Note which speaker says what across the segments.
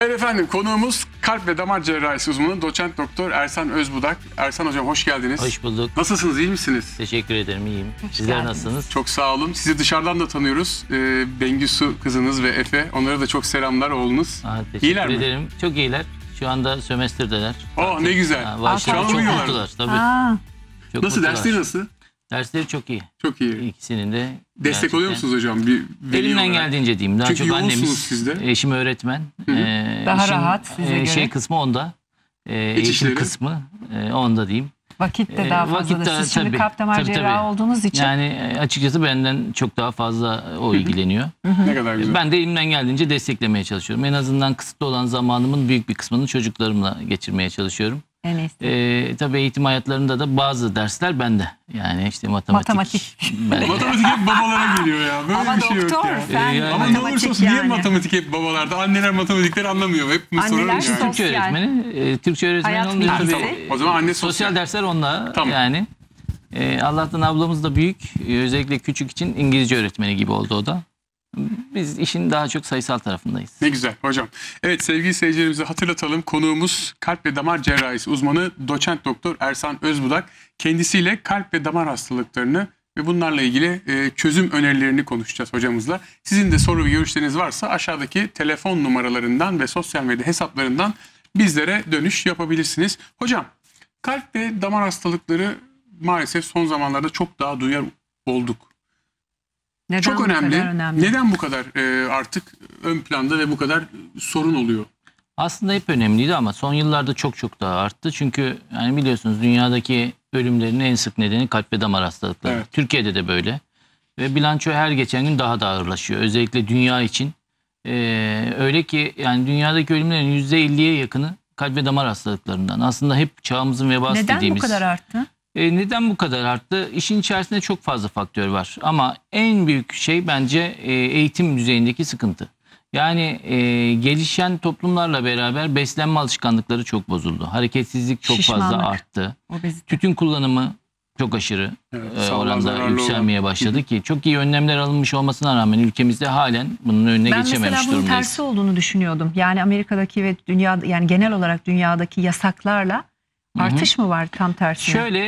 Speaker 1: Evet efendim konuğumuz kalp ve damar cerrahisi uzmanı doçent doktor Ersan Özbudak. Ersan hocam hoş geldiniz.
Speaker 2: Hoş bulduk.
Speaker 1: Nasılsınız iyi misiniz?
Speaker 2: Teşekkür ederim. iyiyim. Sizler
Speaker 3: geldiniz.
Speaker 2: nasılsınız?
Speaker 1: Çok sağ olun. Sizi dışarıdan da tanıyoruz. Ee, Bengisu kızınız ve Efe. Onlara da çok selamlar oğlunuz.
Speaker 2: Aa, teşekkür
Speaker 1: İyiler mi?
Speaker 2: ederim. Çok iyiler. Şu anda sömestırdeler.
Speaker 1: Oh ne güzel.
Speaker 2: Ha,
Speaker 1: Şu an
Speaker 2: Çok
Speaker 1: uyuyorlar.
Speaker 2: mutlular. Tabii.
Speaker 3: Aa,
Speaker 2: Çok
Speaker 1: Nasıl
Speaker 2: mutlular.
Speaker 1: dersleri nasıl?
Speaker 2: Dersleri çok iyi.
Speaker 1: Çok iyi.
Speaker 2: İkisinin de.
Speaker 1: Destek
Speaker 2: gerçekten.
Speaker 1: oluyor musunuz hocam? Bir
Speaker 2: Elimden
Speaker 1: olarak?
Speaker 2: geldiğince diyeyim. Daha
Speaker 1: Çünkü
Speaker 2: çok annemiz.
Speaker 1: siz de.
Speaker 2: Eşim öğretmen. Ee,
Speaker 3: Daha
Speaker 2: işin,
Speaker 3: rahat size
Speaker 2: e,
Speaker 3: göre.
Speaker 2: Şey kısmı onda. Ee, eğitim
Speaker 1: işleri.
Speaker 2: kısmı e, onda diyeyim.
Speaker 3: vakit de
Speaker 2: Ee,
Speaker 3: daha
Speaker 2: vakit
Speaker 3: fazla.
Speaker 2: de-
Speaker 3: Siz şimdi
Speaker 2: tabii,
Speaker 3: cerrahı
Speaker 2: tabii.
Speaker 3: olduğunuz için
Speaker 2: Yani e, açıkçası benden çok daha fazla o ilgileniyor.
Speaker 1: Ne kadar güzel.
Speaker 2: Ben de elimden geldiğince desteklemeye çalışıyorum. En azından kısıtlı olan zamanımın büyük bir kısmını çocuklarımla geçirmeye çalışıyorum. Ee, tabii eğitim hayatlarında da bazı dersler bende. Yani işte matematik.
Speaker 3: Matematik.
Speaker 2: bende.
Speaker 1: Matematik hep babalara geliyor ya. Böyle
Speaker 3: Ama
Speaker 1: bir şey yok
Speaker 3: doktor,
Speaker 1: ya.
Speaker 3: fen,
Speaker 2: Ee, yani-
Speaker 1: Ama ne olursa olsun niye
Speaker 3: yani.
Speaker 1: matematik hep babalarda? Anneler matematikleri anlamıyor. Hep
Speaker 3: Anneler
Speaker 1: sorarım yani.
Speaker 3: sos-
Speaker 2: Türkçe
Speaker 3: Sosyal.
Speaker 2: öğretmeni. e, Türkçe öğretmeni
Speaker 3: Hayat bilgisi.
Speaker 2: tabii.
Speaker 1: Tamam. O zaman anne sosyal.
Speaker 2: Sosyal dersler onunla
Speaker 1: Tamam.
Speaker 2: yani. E, Allah'tan ablamız da büyük. E, özellikle küçük için İngilizce öğretmeni gibi oldu o da. Biz işin daha çok sayısal tarafındayız.
Speaker 1: Ne güzel hocam. Evet sevgili seyircilerimize hatırlatalım. Konuğumuz kalp ve damar cerrahisi uzmanı doçent doktor Ersan Özbudak. Kendisiyle kalp ve damar hastalıklarını ve bunlarla ilgili e, çözüm önerilerini konuşacağız hocamızla. Sizin de soru ve görüşleriniz varsa aşağıdaki telefon numaralarından ve sosyal medya hesaplarından bizlere dönüş yapabilirsiniz. Hocam kalp ve damar hastalıkları maalesef son zamanlarda çok daha duyar olduk.
Speaker 3: Neden
Speaker 1: Çok önemli.
Speaker 3: önemli?
Speaker 1: Neden bu kadar e, artık ön planda ve bu kadar sorun oluyor?
Speaker 2: Aslında hep önemliydi ama son yıllarda çok çok daha arttı. Çünkü yani biliyorsunuz dünyadaki ölümlerin en sık nedeni kalp ve damar hastalıkları.
Speaker 1: Evet.
Speaker 2: Türkiye'de de böyle. Ve bilanço her geçen gün daha da ağırlaşıyor. Özellikle dünya için. Ee, öyle ki yani dünyadaki ölümlerin %50'ye yakını kalp ve damar hastalıklarından. Aslında hep çağımızın vebası
Speaker 3: Neden
Speaker 2: dediğimiz.
Speaker 3: bu kadar arttı?
Speaker 2: E, neden bu kadar arttı? İşin içerisinde çok fazla faktör var. Ama en büyük şey bence e, eğitim düzeyindeki sıkıntı. Yani e, gelişen toplumlarla beraber beslenme alışkanlıkları çok bozuldu. Hareketsizlik çok fazla
Speaker 3: Şişmanlık.
Speaker 2: arttı.
Speaker 3: Obezite.
Speaker 2: Tütün kullanımı çok aşırı
Speaker 1: Evet,
Speaker 2: e, oranda yükselmeye başladı ki çok iyi önlemler alınmış olmasına rağmen ülkemizde halen bunun önüne
Speaker 3: Ben
Speaker 2: geçememiş
Speaker 3: mesela bunun
Speaker 2: durumdayız.
Speaker 3: tersi olduğunu düşünüyordum. Yani Amerika'daki ve dünya yani genel olarak dünyadaki yasaklarla artış mı var tam tersi?
Speaker 2: Şöyle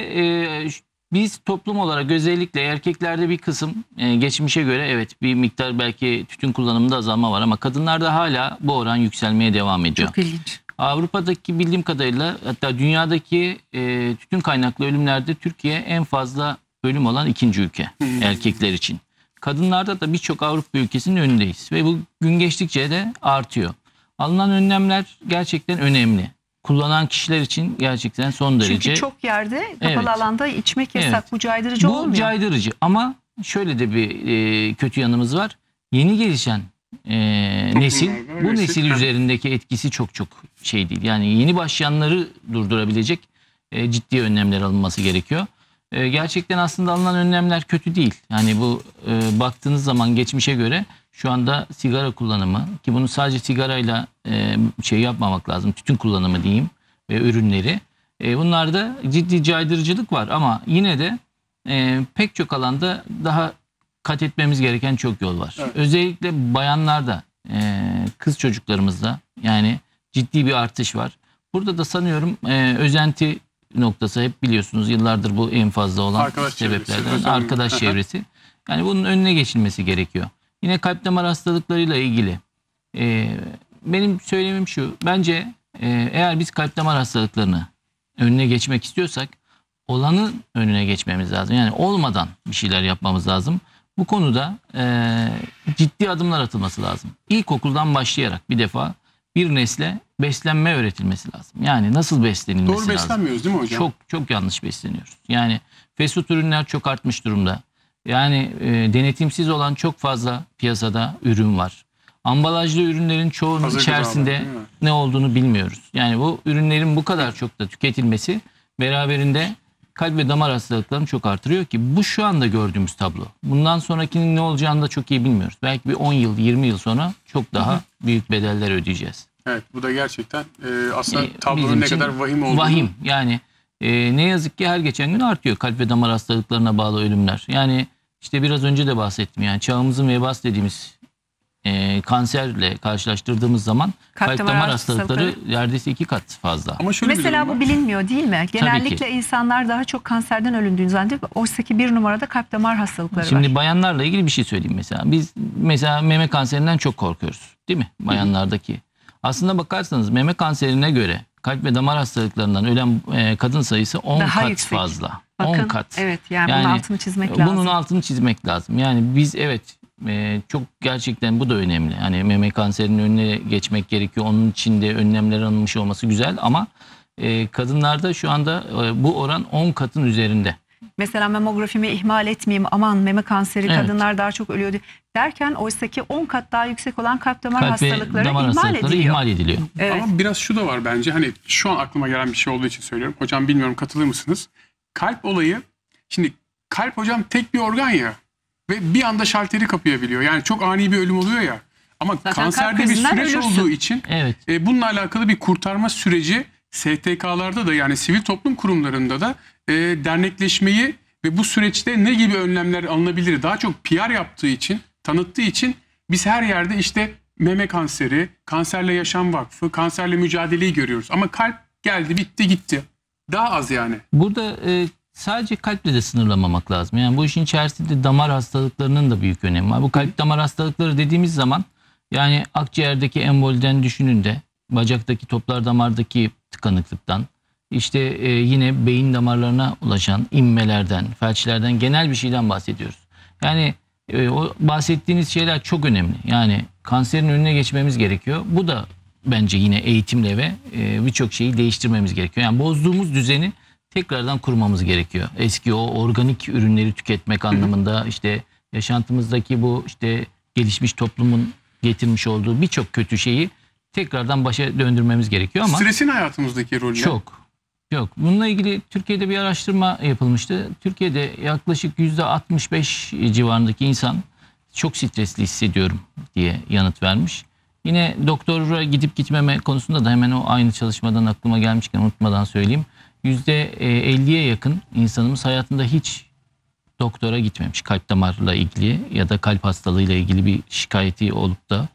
Speaker 2: e, biz toplum olarak özellikle erkeklerde bir kısım e, geçmişe göre evet bir miktar belki tütün kullanımında azalma var ama kadınlarda hala bu oran yükselmeye devam ediyor.
Speaker 3: Çok ilginç.
Speaker 2: Avrupa'daki bildiğim kadarıyla hatta dünyadaki e, tütün kaynaklı ölümlerde Türkiye en fazla ölüm olan ikinci ülke erkekler için. Kadınlarda da birçok Avrupa ülkesinin önündeyiz ve bu gün geçtikçe de artıyor. Alınan önlemler gerçekten önemli. Kullanan kişiler için gerçekten son derece
Speaker 3: Çünkü çok yerde kapalı
Speaker 2: Evet.
Speaker 3: alanda içmek yasak.
Speaker 2: Evet.
Speaker 3: Bu caydırıcı
Speaker 2: bu
Speaker 3: olmuyor.
Speaker 2: caydırıcı ama şöyle de bir e, kötü yanımız var. Yeni gelişen e, nesil bu
Speaker 1: nesil,
Speaker 2: üzerindeki etkisi çok çok şey değil. Yani yeni başlayanları durdurabilecek e, ciddi önlemler alınması gerekiyor. E, gerçekten aslında alınan önlemler kötü değil. Yani bu e, baktığınız zaman geçmişe göre şu anda sigara kullanımı ki bunu sadece sigarayla e, şey yapmamak lazım. Tütün kullanımı diyeyim ve ürünleri. E, bunlarda ciddi caydırıcılık var ama yine de e, pek çok alanda daha kat etmemiz gereken çok yol var.
Speaker 1: Evet.
Speaker 2: Özellikle bayanlarda, e, kız çocuklarımızda yani ciddi bir artış var. Burada da sanıyorum e, özenti noktası hep biliyorsunuz yıllardır bu en fazla olan
Speaker 1: Arkadaş çevresi,
Speaker 2: sebeplerden
Speaker 1: özenme.
Speaker 2: arkadaş çevresi. Yani bunun önüne geçilmesi gerekiyor. Yine kalp damar hastalıklarıyla ilgili e, benim söylemim şu. Bence e, eğer biz kalp damar hastalıklarını önüne geçmek istiyorsak olanın önüne geçmemiz lazım. Yani olmadan bir şeyler yapmamız lazım. Bu konuda e, ciddi adımlar atılması lazım. İlkokuldan başlayarak bir defa bir nesle beslenme öğretilmesi lazım. Yani nasıl beslenilmesi
Speaker 1: Doğru
Speaker 2: lazım.
Speaker 1: beslenmiyoruz değil mi hocam?
Speaker 2: Çok çok yanlış besleniyoruz. Yani fast food ürünler çok artmış durumda. Yani e, denetimsiz olan çok fazla piyasada ürün var. Ambalajlı ürünlerin çoğunun
Speaker 1: Hazır
Speaker 2: içerisinde
Speaker 1: gıdalar,
Speaker 2: ne olduğunu bilmiyoruz. Yani bu ürünlerin bu kadar çok da tüketilmesi beraberinde kalp ve damar hastalıklarını çok artırıyor ki bu şu anda gördüğümüz tablo. Bundan sonrakinin ne olacağını da çok iyi bilmiyoruz. Belki bir 10 yıl 20 yıl sonra çok daha büyük bedeller ödeyeceğiz.
Speaker 1: Evet bu da gerçekten e, aslında tablonun ne kadar vahim olduğunu.
Speaker 2: Vahim yani e, ne yazık ki her geçen gün artıyor kalp ve damar hastalıklarına bağlı ölümler. Yani işte biraz önce de bahsettim yani çağımızın vebası dediğimiz e, kanserle karşılaştırdığımız zaman
Speaker 3: Kalp
Speaker 2: kalp,
Speaker 3: damar
Speaker 2: damar hastalıkları
Speaker 3: hastalıkları.
Speaker 2: neredeyse iki kat fazla.
Speaker 1: Ama şöyle
Speaker 3: Mesela bu
Speaker 1: var.
Speaker 3: bilinmiyor değil mi? Genellikle insanlar daha çok kanserden ölündüğünü zannediyor. Oysa ki bir numarada kalp damar hastalıkları
Speaker 2: Şimdi
Speaker 3: var.
Speaker 2: bayanlarla ilgili bir şey söyleyeyim mesela. Biz mesela meme kanserinden çok korkuyoruz. Değil mi? Bayanlardaki. Aslında bakarsanız meme kanserine göre kalp ve damar hastalıklarından ölen e, kadın sayısı 10
Speaker 3: Daha
Speaker 2: kat
Speaker 3: yüksek.
Speaker 2: fazla.
Speaker 3: Bakın
Speaker 2: 10 kat.
Speaker 3: evet yani, bunun
Speaker 2: Yani,
Speaker 3: altını çizmek lazım.
Speaker 2: Bunun altını çizmek lazım. Yani biz evet e, çok gerçekten bu da önemli. Hani meme kanserinin önüne geçmek gerekiyor. Onun için de önlemler alınmış olması güzel ama e, kadınlarda şu anda e, bu oran 10 katın üzerinde.
Speaker 3: Mesela mamografimi ihmal etmeyeyim aman meme kanseri
Speaker 2: Evet.
Speaker 3: kadınlar daha çok ölüyor derken oysaki 10 kat daha yüksek olan kalp damar
Speaker 2: Kalp
Speaker 3: hastalıkları
Speaker 2: damar
Speaker 3: ihmal
Speaker 2: hastalıkları
Speaker 3: ediliyor.
Speaker 2: ihmal ediliyor.
Speaker 3: Evet.
Speaker 1: Ama biraz şu da var bence hani şu an aklıma gelen bir şey olduğu için söylüyorum. Hocam bilmiyorum katılır mısınız? Kalp olayı şimdi kalp hocam tek bir organ ya ve bir anda şalteri kapayabiliyor. Yani çok ani bir ölüm oluyor ya. Ama
Speaker 3: Zaten
Speaker 1: kanserde bir süreç
Speaker 3: ölürsün.
Speaker 1: olduğu için
Speaker 2: Evet.
Speaker 1: e, bununla alakalı bir kurtarma süreci STK'larda da yani sivil toplum kurumlarında da e, dernekleşmeyi ve bu süreçte ne gibi önlemler alınabilir daha çok PR yaptığı için, tanıttığı için biz her yerde işte meme kanseri, kanserle yaşam vakfı, kanserle mücadeleyi görüyoruz. Ama kalp geldi, bitti, gitti. Daha az yani.
Speaker 2: Burada e, sadece kalple de sınırlamamak lazım. Yani bu işin içerisinde damar hastalıklarının da büyük önemi var. Bu kalp damar hastalıkları dediğimiz zaman yani akciğerdeki emboliden düşünün de bacaktaki toplar damardaki tıkanıklıktan işte e, yine beyin damarlarına ulaşan inmelerden, felçlerden genel bir şeyden bahsediyoruz. Yani e, o bahsettiğiniz şeyler çok önemli. Yani kanserin önüne geçmemiz gerekiyor. Bu da bence yine eğitimle ve e, birçok şeyi değiştirmemiz gerekiyor. Yani bozduğumuz düzeni tekrardan kurmamız gerekiyor. Eski o organik ürünleri tüketmek anlamında işte yaşantımızdaki bu işte gelişmiş toplumun getirmiş olduğu birçok kötü şeyi tekrardan başa döndürmemiz gerekiyor ama
Speaker 1: Stresin hayatımızdaki rolü.
Speaker 2: çok. Yok. Bununla ilgili Türkiye'de bir araştırma yapılmıştı. Türkiye'de yaklaşık %65 civarındaki insan çok stresli hissediyorum diye yanıt vermiş. Yine doktora gidip gitmeme konusunda da hemen o aynı çalışmadan aklıma gelmişken unutmadan söyleyeyim. %50'ye yakın insanımız hayatında hiç doktora gitmemiş. Kalp damarla ilgili ya da kalp hastalığıyla ilgili bir şikayeti olup da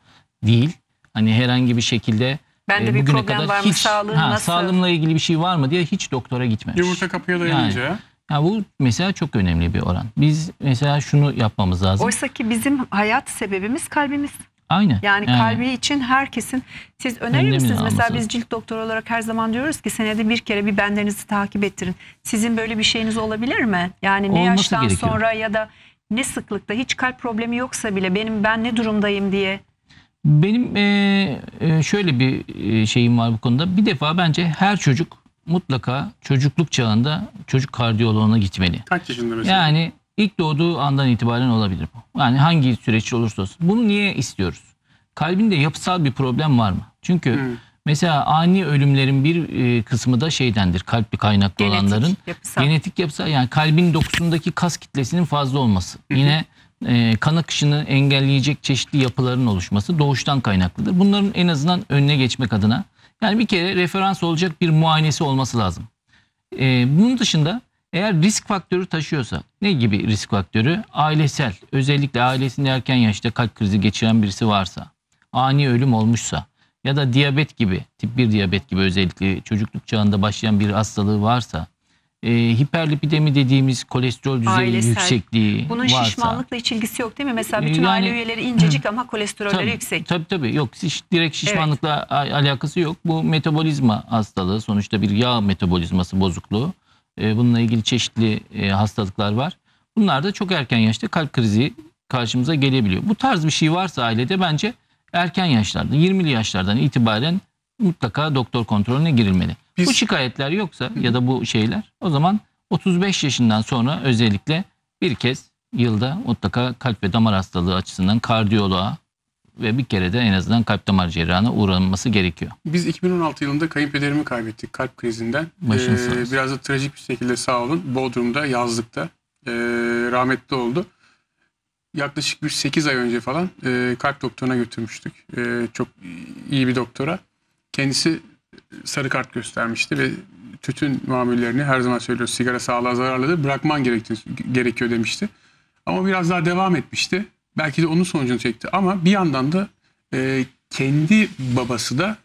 Speaker 2: değil. Hani herhangi bir şekilde
Speaker 3: Bende
Speaker 2: e,
Speaker 3: bir
Speaker 2: bugüne
Speaker 3: problem
Speaker 2: kadar
Speaker 3: var mı?
Speaker 2: hiç,
Speaker 3: Sağlığım
Speaker 2: ha,
Speaker 3: nasıl?
Speaker 2: Sağlığımla ilgili bir şey var mı diye hiç doktora gitmemiş.
Speaker 1: Yumurta kapıya dayanınca.
Speaker 2: Yani. Ya bu mesela çok önemli bir oran. Biz mesela şunu yapmamız lazım.
Speaker 3: Oysa ki bizim hayat sebebimiz kalbimiz.
Speaker 2: Aynen.
Speaker 3: Yani kalbi için herkesin siz önerir
Speaker 2: Önlemini
Speaker 3: misiniz? Mesela biz cilt doktoru olarak her zaman diyoruz ki senede bir kere bir benderinizi takip ettirin. Sizin böyle bir şeyiniz olabilir mi? Yani ne
Speaker 2: Olması
Speaker 3: yaştan
Speaker 2: gerekiyor.
Speaker 3: sonra ya da ne sıklıkta hiç kalp problemi yoksa bile benim ben ne durumdayım diye.
Speaker 2: Benim e, e, şöyle bir e, şeyim var bu konuda. Bir defa bence her çocuk mutlaka çocukluk çağında çocuk kardiyoloğuna gitmeli.
Speaker 1: Kaç yaşında mesela?
Speaker 2: Yani ilk doğduğu andan itibaren olabilir bu. Yani hangi süreç olursa olsun. Bunu niye istiyoruz? Kalbinde yapısal bir problem var mı? Çünkü
Speaker 1: Hı.
Speaker 2: Mesela ani ölümlerin bir e, kısmı da şeydendir. Kalp kaynaklı olanların.
Speaker 3: Genetik, yapısal.
Speaker 2: Genetik yapısal yani kalbin dokusundaki kas kitlesinin fazla olması. Yine e, kan akışını engelleyecek çeşitli yapıların oluşması doğuştan kaynaklıdır. Bunların en azından önüne geçmek adına yani bir kere referans olacak bir muayenesi olması lazım. E, bunun dışında eğer risk faktörü taşıyorsa ne gibi risk faktörü? Ailesel özellikle ailesinde erken yaşta kalp krizi geçiren birisi varsa, ani ölüm olmuşsa ya da diyabet gibi tip 1 diyabet gibi özellikle çocukluk çağında başlayan bir hastalığı varsa, e, hiperlipidemi dediğimiz kolesterol düzeyi
Speaker 3: Ailesel.
Speaker 2: yüksekliği
Speaker 3: Bunun
Speaker 2: varsa.
Speaker 3: şişmanlıkla ilgisi yok değil mi? Mesela
Speaker 2: Ee,
Speaker 3: bütün
Speaker 2: yani-
Speaker 3: aile üyeleri incecik ama kolesterolleri
Speaker 2: Tabii,
Speaker 3: yüksek.
Speaker 2: Tabii tabii yok şiş- direkt şişmanlıkla a- alakası yok. Bu metabolizma hastalığı sonuçta bir yağ metabolizması bozukluğu. Ee, bununla ilgili çeşitli e, hastalıklar var. Bunlar da çok erken yaşta kalp krizi karşımıza gelebiliyor. Bu tarz bir şey varsa ailede bence erken yaşlarda 20'li yaşlardan itibaren mutlaka doktor kontrolüne girilmeli.
Speaker 1: Biz-
Speaker 2: Bu şikayetler yoksa ya da bu şeyler o zaman 35 yaşından sonra özellikle bir kez yılda mutlaka kalp ve damar hastalığı açısından kardiyoloğa ve bir kere de en azından kalp damar cerrahına uğranması gerekiyor.
Speaker 1: Biz 2016 yılında kayınpederimi kaybettik kalp krizinden.
Speaker 2: Başınız sağ
Speaker 1: Ee, biraz da trajik bir şekilde sağ olun. Bodrum'da yazlıkta ee, rahmetli oldu. Yaklaşık bir 8 ay önce falan ee, kalp doktoruna götürmüştük. Ee, çok iyi bir doktora. Kendisi sarı kart göstermişti ve tütün mamullerini her zaman söylüyor sigara sağlığa zararlıdır bırakman gerekiyor demişti. Ama biraz daha devam etmişti. Belki de onun sonucunu çekti ama bir yandan da e, kendi babası da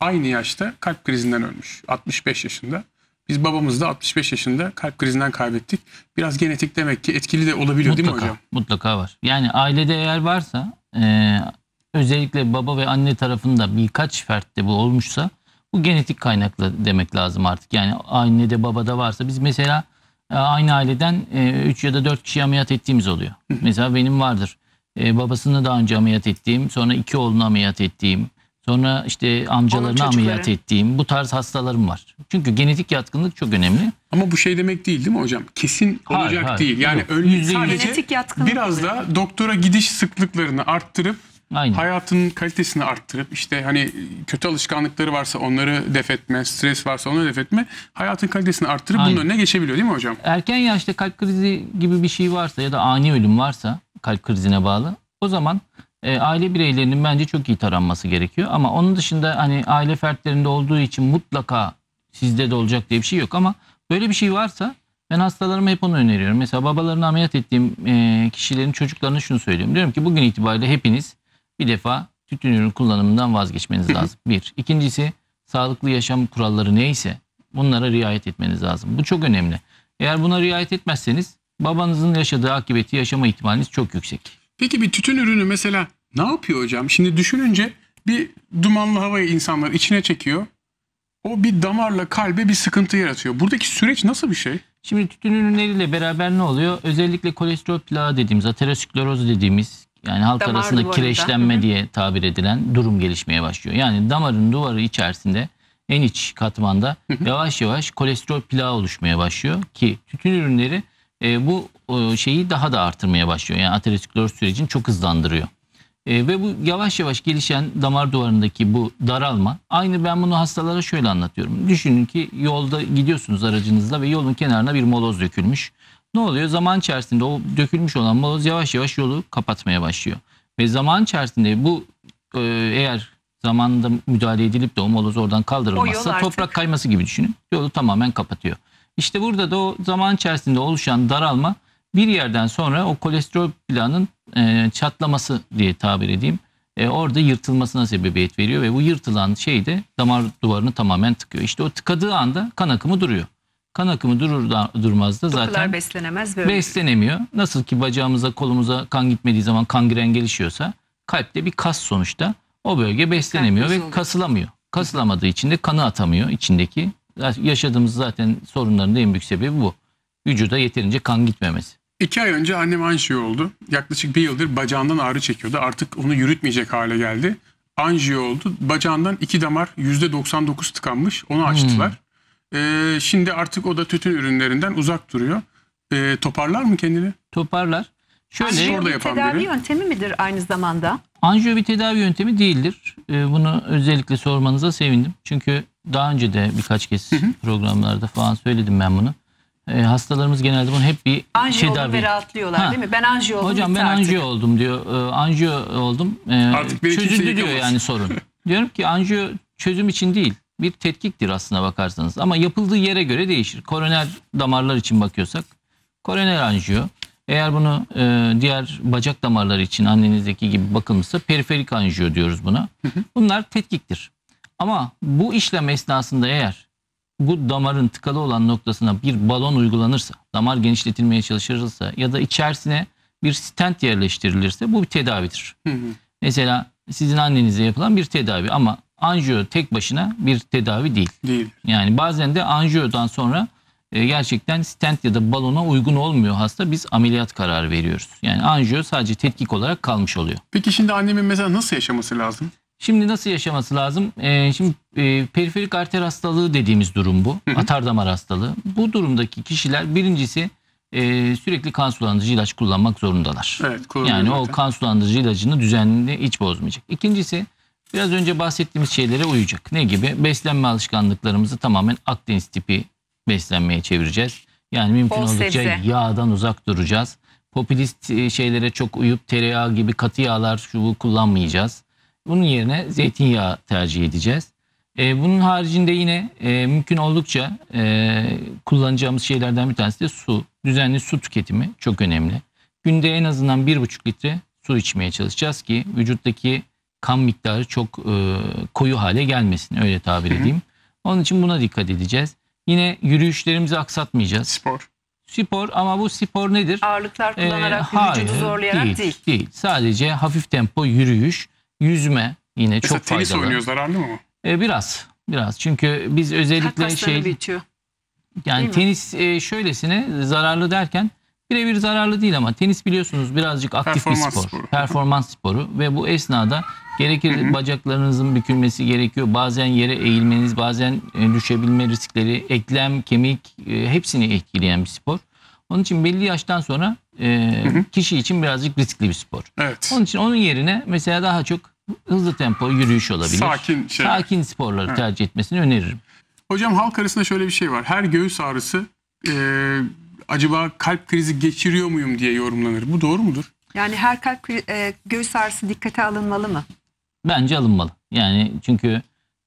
Speaker 1: aynı yaşta kalp krizinden ölmüş. 65 yaşında. Biz babamızı da 65 yaşında kalp krizinden kaybettik. Biraz genetik demek ki etkili de olabiliyor değil mi
Speaker 2: mutlaka,
Speaker 1: hocam?
Speaker 2: Mutlaka var. Yani ailede eğer varsa e, özellikle baba ve anne tarafında birkaç fertte bu olmuşsa bu genetik kaynaklı demek lazım artık. Yani annede babada varsa biz mesela e, aynı aileden 3 ya da 4 kişi ameliyat ettiğimiz oluyor. Mesela benim vardır. E, babasını daha önce ameliyat ettiğim, sonra iki oğlunu ameliyat ettiğim, sonra işte amcalarını ameliyat ettiğim bu tarz hastalarım var. Çünkü genetik yatkınlık çok önemli.
Speaker 1: Ama bu şey demek değil değil mi hocam? Kesin
Speaker 2: Hayır,
Speaker 1: olacak
Speaker 2: hayır.
Speaker 1: değil. Yani
Speaker 2: yüz.
Speaker 1: sadece
Speaker 3: Genetik yatkınlık
Speaker 1: biraz da doktora gidiş sıklıklarını arttırıp
Speaker 2: Aynen.
Speaker 1: hayatının kalitesini arttırıp işte hani kötü alışkanlıkları varsa onları def etme, stres varsa onları def etme, hayatın kalitesini arttırıp
Speaker 2: Aynen.
Speaker 1: bunun önüne geçebiliyor değil mi hocam?
Speaker 2: erken yaşta kalp krizi gibi bir şey varsa ya da ani ölüm varsa kalp krizine bağlı o zaman e, aile bireylerinin bence çok iyi taranması gerekiyor. Ama onun dışında hani aile fertlerinde olduğu için mutlaka sizde de olacak diye bir şey yok ama böyle bir şey varsa ben hastalarıma hep onu öneriyorum. Mesela babalarını ameliyat ettiğim e, kişilerin çocuklarına şunu söylüyorum. Diyorum ki bugün itibariyle hepiniz bir defa tütün ürün kullanımından vazgeçmeniz lazım. Bir. İkincisi sağlıklı yaşam kuralları neyse bunlara riayet etmeniz lazım. Bu çok önemli. Eğer buna riayet etmezseniz babanızın yaşadığı akıbeti yaşama ihtimaliniz çok yüksek.
Speaker 1: Peki bir tütün ürünü mesela ne yapıyor hocam? Şimdi düşününce bir dumanlı havayı insanlar içine çekiyor. O bir damarla kalbe bir sıkıntı yaratıyor. Buradaki süreç nasıl bir şey?
Speaker 2: Şimdi tütün ürünleriyle beraber ne oluyor? Özellikle kolesterol plağı dediğimiz, ateroskleroz dediğimiz yani halk
Speaker 3: Damar
Speaker 2: arasında
Speaker 3: duvarında.
Speaker 2: kireçlenme diye tabir edilen durum gelişmeye başlıyor. Yani damarın duvarı içerisinde en iç katmanda yavaş yavaş kolesterol plağı oluşmaya başlıyor ki tütün ürünleri e, bu şeyi daha da artırmaya başlıyor. Yani ateroskleroz sürecini çok hızlandırıyor. E, ve bu yavaş yavaş gelişen damar duvarındaki bu daralma aynı ben bunu hastalara şöyle anlatıyorum. Düşünün ki yolda gidiyorsunuz aracınızla ve yolun kenarına bir moloz dökülmüş. Ne oluyor? Zaman içerisinde o dökülmüş olan moloz yavaş yavaş yolu kapatmaya başlıyor. Ve zaman içerisinde bu e, eğer zamanında müdahale edilip de o moloz oradan kaldırılmazsa toprak kayması gibi düşünün. Yolu tamamen kapatıyor. İşte burada da o zaman içerisinde oluşan daralma bir yerden sonra o kolesterol plağının e, çatlaması diye tabir edeyim. e, orada yırtılmasına sebebiyet veriyor ve bu yırtılan şey de damar duvarını tamamen tıkıyor. İşte o tıkadığı anda kan akımı duruyor. Kan akımı durur da, durmaz da
Speaker 3: Dokular
Speaker 2: zaten
Speaker 3: beslenemez ve
Speaker 2: beslenemiyor. Nasıl ki bacağımıza kolumuza kan gitmediği zaman kangren gelişiyorsa kalpte bir kas sonuçta o bölge beslenemiyor ve kasılamıyor. Kasılamadığı için de kanı atamıyor içindeki. Yaşadığımız zaten sorunların da en büyük sebebi bu. Vücuda yeterince kan gitmemesi.
Speaker 1: İki ay önce annem anjiyo oldu. Yaklaşık bir yıldır bacağından ağrı çekiyordu. Artık onu yürütmeyecek hale geldi. Anjiyo oldu. Bacağından iki damar %99 tıkanmış. Onu açtılar. Ee, şimdi artık o da tütün ürünlerinden uzak duruyor. Ee, toparlar mı kendini?
Speaker 2: Toparlar. Şöyle
Speaker 3: Anjiyo bir tedavi
Speaker 1: biri.
Speaker 3: yöntemi midir aynı zamanda?
Speaker 2: Anjiyo bir tedavi yöntemi değildir. Ee, Bunu özellikle sormanıza sevindim. Çünkü daha önce de birkaç kez programlarda falan söyledim ben bunu. Ee, Hastalarımız genelde bunu hep bir
Speaker 3: Anjiyo
Speaker 2: tedavi.
Speaker 3: ve rahatlıyorlar
Speaker 2: Ha.
Speaker 3: değil mi? Ben anjiyo oldum.
Speaker 2: Hocam ben
Speaker 3: artık.
Speaker 2: anjiyo oldum diyor. Ee, Anjiyo oldum. Ee,
Speaker 1: Artık
Speaker 2: çözüldü diyor
Speaker 1: yıkamaz.
Speaker 2: yani sorun. Diyorum ki anjiyo çözüm için değil. Bir tetkiktir aslına bakarsanız. Ama yapıldığı yere göre değişir. Koroner damarlar için bakıyorsak koroner anjiyo. Eğer bunu e, diğer bacak damarları için annenizdeki gibi bakılmışsa periferik anjiyo diyoruz buna. Bunlar tetkiktir. Ama bu işlem esnasında eğer bu damarın tıkalı olan noktasına bir balon uygulanırsa, damar genişletilmeye çalışılırsa ya da içerisine bir stent yerleştirilirse bu bir tedavidir.
Speaker 1: Hı hı.
Speaker 2: Mesela sizin annenize yapılan bir tedavi ama anjiyo tek başına bir tedavi değil.
Speaker 1: Değil.
Speaker 2: Yani bazen de anjiyodan sonra e, gerçekten stent ya da balona uygun olmuyor hasta biz ameliyat kararı veriyoruz. Yani anjiyo sadece tetkik olarak kalmış oluyor.
Speaker 1: Peki şimdi annemin mesela nasıl yaşaması lazım?
Speaker 2: Şimdi nasıl yaşaması lazım? Ee, şimdi e, periferik arter hastalığı dediğimiz durum bu. Atardamar hastalığı. Bu durumdaki kişiler birincisi e, sürekli kan sulandırıcı ilaç kullanmak zorundalar.
Speaker 1: Evet. kullanıyor
Speaker 2: Yani o
Speaker 1: zaten.
Speaker 2: kan sulandırıcı ilacını düzenli hiç bozmayacak. İkincisi biraz önce bahsettiğimiz şeylere uyacak. Ne gibi? Beslenme alışkanlıklarımızı tamamen Akdeniz tipi beslenmeye çevireceğiz. Yani mümkün
Speaker 3: Bol
Speaker 2: oldukça
Speaker 3: sebze.
Speaker 2: yağdan uzak duracağız. Popülist e, şeylere çok uyup tereyağı gibi katı yağlar şu kullanmayacağız. Bunun yerine zeytinyağı tercih edeceğiz. E, bunun haricinde yine e, mümkün oldukça e, kullanacağımız şeylerden bir tanesi de su. Düzenli su tüketimi çok önemli. Günde en azından 1,5 litre su içmeye çalışacağız ki vücuttaki kan miktarı çok e, koyu hale gelmesin öyle tabir
Speaker 1: Hı hı.
Speaker 2: edeyim. Onun için buna dikkat edeceğiz. Yine yürüyüşlerimizi aksatmayacağız.
Speaker 1: Spor.
Speaker 2: Spor ama bu spor nedir?
Speaker 3: Ağırlıklar
Speaker 2: Ee,
Speaker 3: kullanarak ve
Speaker 2: hayır,
Speaker 3: vücudu zorlayarak değil.
Speaker 2: değil. Değil. Sadece hafif tempo yürüyüş, yüzme yine
Speaker 1: Mesela
Speaker 2: çok
Speaker 1: tenis
Speaker 2: faydalı.
Speaker 1: oynuyor zararlı mı?
Speaker 2: Ee, biraz. Biraz. Çünkü biz özellikle şey
Speaker 3: büyütüyor.
Speaker 2: yani
Speaker 3: Değil
Speaker 2: tenis e, şöylesine zararlı derken birebir zararlı değil ama tenis biliyorsunuz birazcık aktif
Speaker 1: Performans
Speaker 2: bir spor.
Speaker 1: sporu.
Speaker 2: Performans sporu ve bu esnada gerekir
Speaker 1: Hı hı.
Speaker 2: bacaklarınızın bükülmesi gerekiyor. Bazen yere eğilmeniz, bazen e, düşebilme riskleri, eklem, kemik e, hepsini etkileyen bir spor. Onun için belli yaştan sonra e,
Speaker 1: Hı hı.
Speaker 2: kişi için birazcık riskli bir spor.
Speaker 1: Evet.
Speaker 2: Onun için onun yerine mesela daha çok hızlı tempo yürüyüş olabilir.
Speaker 1: Sakin şey.
Speaker 2: Sakin sporları
Speaker 1: Evet.
Speaker 2: tercih etmesini öneririm.
Speaker 1: Hocam halk arasında şöyle bir şey var. Her göğüs ağrısı e, acaba kalp krizi geçiriyor muyum diye yorumlanır. Bu doğru mudur?
Speaker 3: Yani her kalp e, göğüs ağrısı dikkate alınmalı mı?
Speaker 2: Bence alınmalı. Yani çünkü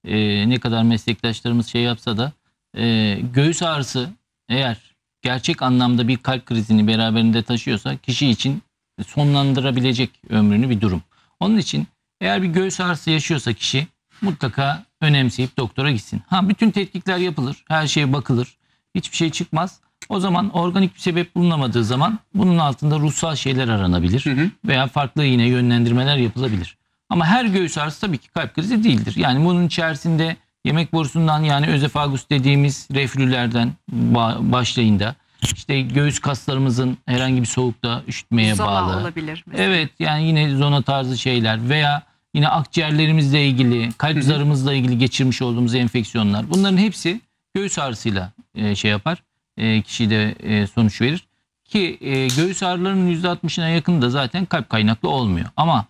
Speaker 2: e, ne kadar meslektaşlarımız şey yapsa da e, göğüs ağrısı eğer gerçek anlamda bir kalp krizini beraberinde taşıyorsa kişi için sonlandırabilecek ömrünü bir durum. Onun için eğer bir göğüs ağrısı yaşıyorsa kişi mutlaka önemseyip doktora gitsin. Ha bütün tetkikler yapılır, her şeye bakılır. Hiçbir şey çıkmaz. O zaman organik bir sebep bulunamadığı zaman bunun altında ruhsal şeyler aranabilir
Speaker 1: Hı hı.
Speaker 2: veya farklı yine yönlendirmeler yapılabilir. Ama her göğüs ağrısı tabii ki kalp krizi değildir. Yani bunun içerisinde yemek borusundan yani özefagus dediğimiz reflülerden ba- başlayın da işte göğüs kaslarımızın herhangi bir soğukta üşütmeye
Speaker 3: Zoma
Speaker 2: bağlı.
Speaker 3: olabilir. mesela.
Speaker 2: Evet yani yine zona tarzı şeyler veya yine akciğerlerimizle ilgili, kalp
Speaker 1: Hı hı.
Speaker 2: zarımızla ilgili geçirmiş olduğumuz enfeksiyonlar. Bunların hepsi göğüs ağrısıyla e, şey yapar. E, kişide e, sonuç verir. Ki e, göğüs ağrılarının %60'ına yakını da zaten kalp kaynaklı olmuyor. Ama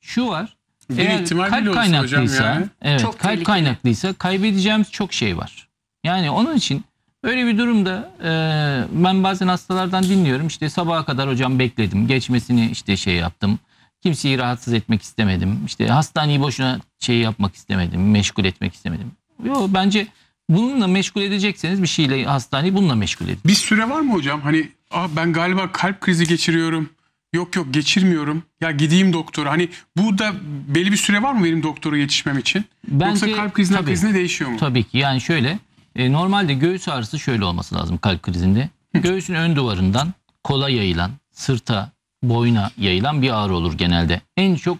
Speaker 2: şu var.
Speaker 1: Bir
Speaker 2: eğer kalp kaynaklıysa,
Speaker 1: hocam yani.
Speaker 2: evet
Speaker 3: Çok
Speaker 2: kalp
Speaker 3: tehlikeli.
Speaker 2: kaynaklıysa kaybedeceğimiz çok şey var. Yani onun için öyle bir durumda e, ben bazen hastalardan dinliyorum. İşte sabaha kadar hocam bekledim. Geçmesini işte şey yaptım. Kimseyi rahatsız etmek istemedim. İşte hastaneyi boşuna şey yapmak istemedim. Meşgul etmek istemedim. Yo bence bununla meşgul edecekseniz bir şeyle hastaneyi bununla meşgul edin.
Speaker 1: Bir süre var mı hocam? Hani Aa, ben galiba kalp krizi geçiriyorum. Yok yok geçirmiyorum. Ya gideyim doktora. Hani burada belli bir süre var mı benim doktora yetişmem için?
Speaker 2: Bence
Speaker 1: Yoksa kalp krizinden
Speaker 2: tabii.
Speaker 1: krizine değişiyor mu?
Speaker 2: Tabii ki yani şöyle e, normalde göğüs ağrısı şöyle olması lazım kalp krizinde. Göğsün ön duvarından kola yayılan, sırta, boyuna yayılan bir ağrı olur genelde. En çok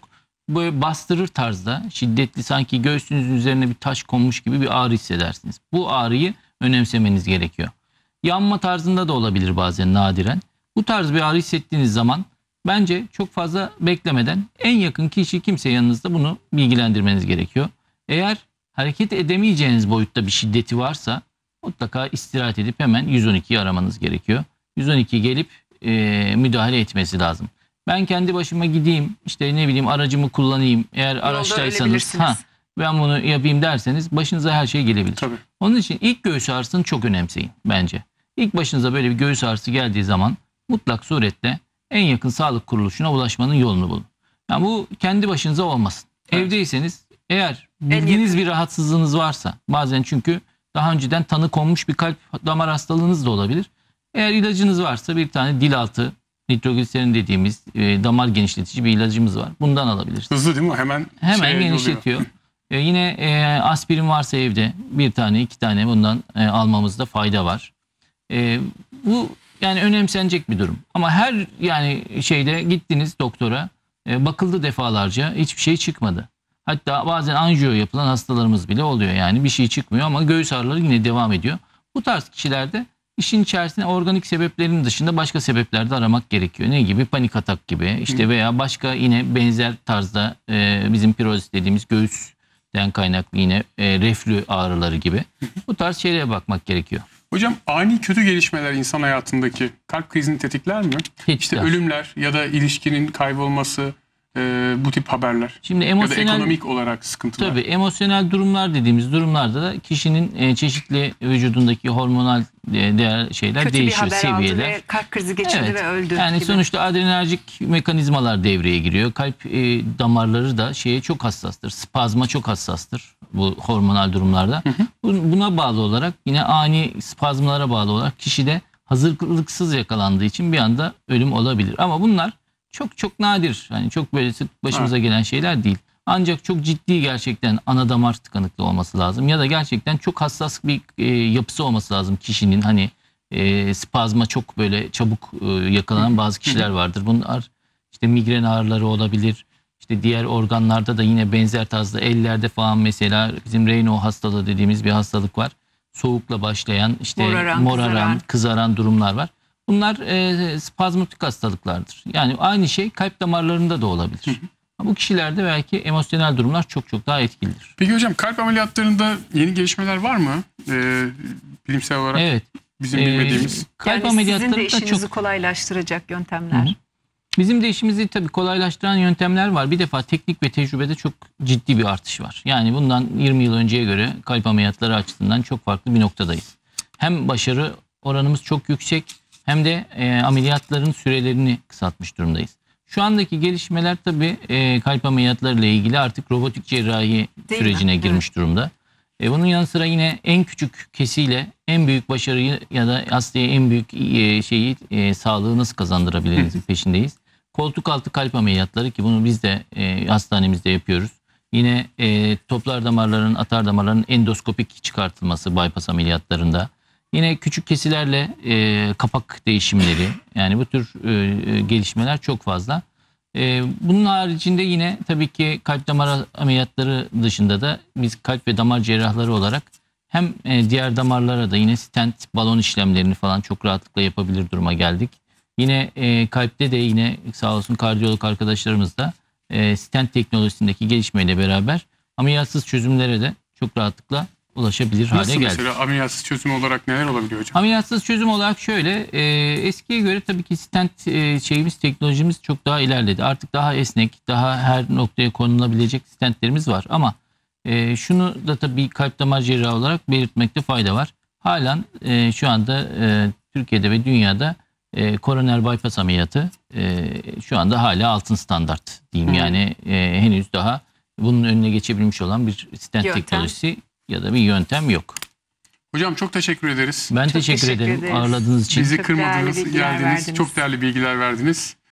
Speaker 2: böyle bastırır tarzda şiddetli sanki göğsünüzün üzerine bir taş konmuş gibi bir ağrı hissedersiniz. Bu ağrıyı önemsemeniz gerekiyor. Yanma tarzında da olabilir bazen nadiren. Bu tarz bir ağrı hissettiğiniz zaman bence çok fazla beklemeden en yakın kişi kimse yanınızda bunu bilgilendirmeniz gerekiyor. Eğer hareket edemeyeceğiniz boyutta bir şiddeti varsa mutlaka istirahat edip hemen 112'yi aramanız gerekiyor. 112 gelip e, müdahale etmesi lazım. Ben kendi başıma gideyim işte ne bileyim aracımı kullanayım eğer
Speaker 3: Yolda
Speaker 2: araçtaysanız ha ben bunu yapayım derseniz başınıza her şey gelebilir.
Speaker 1: Tabii.
Speaker 2: Onun için ilk göğüs ağrısını çok önemseyin bence. İlk başınıza böyle bir göğüs ağrısı geldiği zaman mutlak surette en yakın sağlık kuruluşuna ulaşmanın yolunu bulun. Yani bu kendi başınıza olmasın.
Speaker 1: Evet.
Speaker 2: Evdeyseniz eğer bildiğiniz bir rahatsızlığınız varsa bazen çünkü daha önceden tanı konmuş bir kalp damar hastalığınız da olabilir. Eğer ilacınız varsa bir tane dil altı nitrogliserin dediğimiz e, damar genişletici bir ilacımız var. Bundan alabilirsiniz.
Speaker 1: Hızlı değil mi? Hemen
Speaker 2: Hemen
Speaker 1: şeye yolluyor.
Speaker 2: genişletiyor. E, yine e, aspirin varsa evde bir tane iki tane bundan e, almamızda fayda var. E, bu yani önemsenecek bir durum. Ama her yani şeyde gittiniz doktora e, bakıldı defalarca hiçbir şey çıkmadı. Hatta bazen anjiyo yapılan hastalarımız bile oluyor yani bir şey çıkmıyor ama göğüs ağrıları yine devam ediyor. Bu tarz kişilerde işin içerisine organik sebeplerin dışında başka sebepler de aramak gerekiyor. Ne gibi? Panik atak gibi işte veya başka yine benzer tarzda e, bizim pirozis dediğimiz göğüsten kaynaklı yine e, reflü ağrıları gibi. Bu tarz şeylere bakmak gerekiyor.
Speaker 1: Hocam ani kötü gelişmeler insan hayatındaki kalp krizini tetikler mi?
Speaker 2: Hiç
Speaker 1: İşte
Speaker 2: de.
Speaker 1: ölümler ya da ilişkinin kaybolması e, bu tip haberler.
Speaker 2: Şimdi
Speaker 1: Ya da
Speaker 2: emosyonel
Speaker 1: ekonomik olarak sıkıntılar.
Speaker 2: Tabii emosyonel durumlar dediğimiz durumlarda da kişinin e, çeşitli vücudundaki hormonal e, değer şeyler
Speaker 3: Kötü bir
Speaker 2: değişiyor
Speaker 3: haber
Speaker 2: seviyeler.
Speaker 3: aldı ve kalp krizi geçirdi
Speaker 2: Evet.
Speaker 3: ve öldü
Speaker 2: Yani
Speaker 3: gibi.
Speaker 2: sonuçta adrenerjik mekanizmalar devreye giriyor. Kalp e, damarları da şeye çok hassastır. Spazma çok hassastır bu hormonal durumlarda. Bu- Buna bağlı olarak yine ani spazmlara bağlı olarak kişide hazırlıksız yakalandığı için bir anda ölüm olabilir. Ama bunlar çok çok nadir. Yani çok böyle sık başımıza gelen şeyler değil. Ancak çok ciddi gerçekten ana damar tıkanıklığı olması lazım. Ya da gerçekten çok hassas bir e, yapısı olması lazım kişinin. Hani e, spazma çok böyle çabuk e, yakalanan bazı kişiler vardır. Bunlar işte migren ağrıları olabilir. İşte diğer organlarda da yine benzer tarzda ellerde falan mesela bizim Raynaud hastalığı dediğimiz bir hastalık var. Soğukla başlayan işte
Speaker 3: Moraran,
Speaker 2: moraran,
Speaker 3: kızaran.
Speaker 2: kızaran. durumlar var. Bunlar e, spazmatik hastalıklardır. Yani aynı şey kalp damarlarında da olabilir. Bu kişilerde belki emosyonel durumlar çok çok daha etkilidir.
Speaker 1: Peki hocam kalp ameliyatlarında yeni gelişmeler var mı? Ee, bilimsel olarak
Speaker 2: Evet.
Speaker 1: bizim
Speaker 2: e,
Speaker 1: bilmediğimiz.
Speaker 2: kalp
Speaker 3: yani sizin de işinizi
Speaker 2: çok
Speaker 3: kolaylaştıracak yöntemler.
Speaker 2: Hı hı. Bizim de işimizi tabii kolaylaştıran yöntemler var. Bir defa teknik ve tecrübede çok ciddi bir artış var. Yani bundan 20 yıl önceye göre kalp ameliyatları açısından çok farklı bir noktadayız. Hem başarı oranımız çok yüksek hem de e, ameliyatların sürelerini kısaltmış durumdayız. Şu andaki gelişmeler tabii e, kalp ameliyatlarıyla ilgili artık robotik cerrahi
Speaker 3: Değil
Speaker 2: sürecine
Speaker 3: mi?
Speaker 2: girmiş durumda. E, bunun yanı sıra yine en küçük kesiyle en büyük başarıyı ya da hastaya en büyük e, şeyi e, sağlığı nasıl kazandırabiliriz peşindeyiz. Koltuk altı kalp ameliyatları ki bunu biz de e, hastanemizde yapıyoruz. Yine e, toplar damarların, atar damarların endoskopik çıkartılması bypass ameliyatlarında. Yine küçük kesilerle e, kapak değişimleri yani bu tür e, gelişmeler çok fazla. E, bunun haricinde yine tabii ki kalp damar ameliyatları dışında da biz kalp ve damar cerrahları olarak hem e, diğer damarlara da yine stent, balon işlemlerini falan çok rahatlıkla yapabilir duruma geldik. Yine e, kalpte de yine sağ olsun kardiyolog arkadaşlarımız da e, stent teknolojisindeki gelişmeyle beraber ameliyatsız çözümlere de çok rahatlıkla ulaşabilir hale
Speaker 1: Nasıl
Speaker 2: geldik.
Speaker 1: mesela ameliyatsız çözüm olarak neler olabiliyor hocam?
Speaker 2: Ameliyatsız çözüm olarak şöyle e, eskiye göre tabii ki stent e, şeyimiz teknolojimiz çok daha ilerledi. Artık daha esnek, daha her noktaya konulabilecek stentlerimiz var ama e, şunu da tabii kalp damar cerrahı olarak belirtmekte fayda var. Halen e, şu anda e, Türkiye'de ve dünyada e, koroner bypass ameliyatı e, şu anda hala altın standart diyeyim.
Speaker 1: Hı.
Speaker 2: Yani e, henüz daha bunun önüne geçebilmiş olan bir stent
Speaker 3: Yöntem.
Speaker 2: teknolojisi ya da bir yöntem yok.
Speaker 1: Hocam çok teşekkür ederiz.
Speaker 2: Ben
Speaker 3: Çok
Speaker 2: teşekkür,
Speaker 3: teşekkür
Speaker 2: ederim
Speaker 3: ederiz.
Speaker 2: ağırladığınız için.
Speaker 1: Bizi
Speaker 3: Çok
Speaker 1: kırmadınız, geldiniz.
Speaker 3: verdiniz.
Speaker 1: Çok değerli bilgiler verdiniz.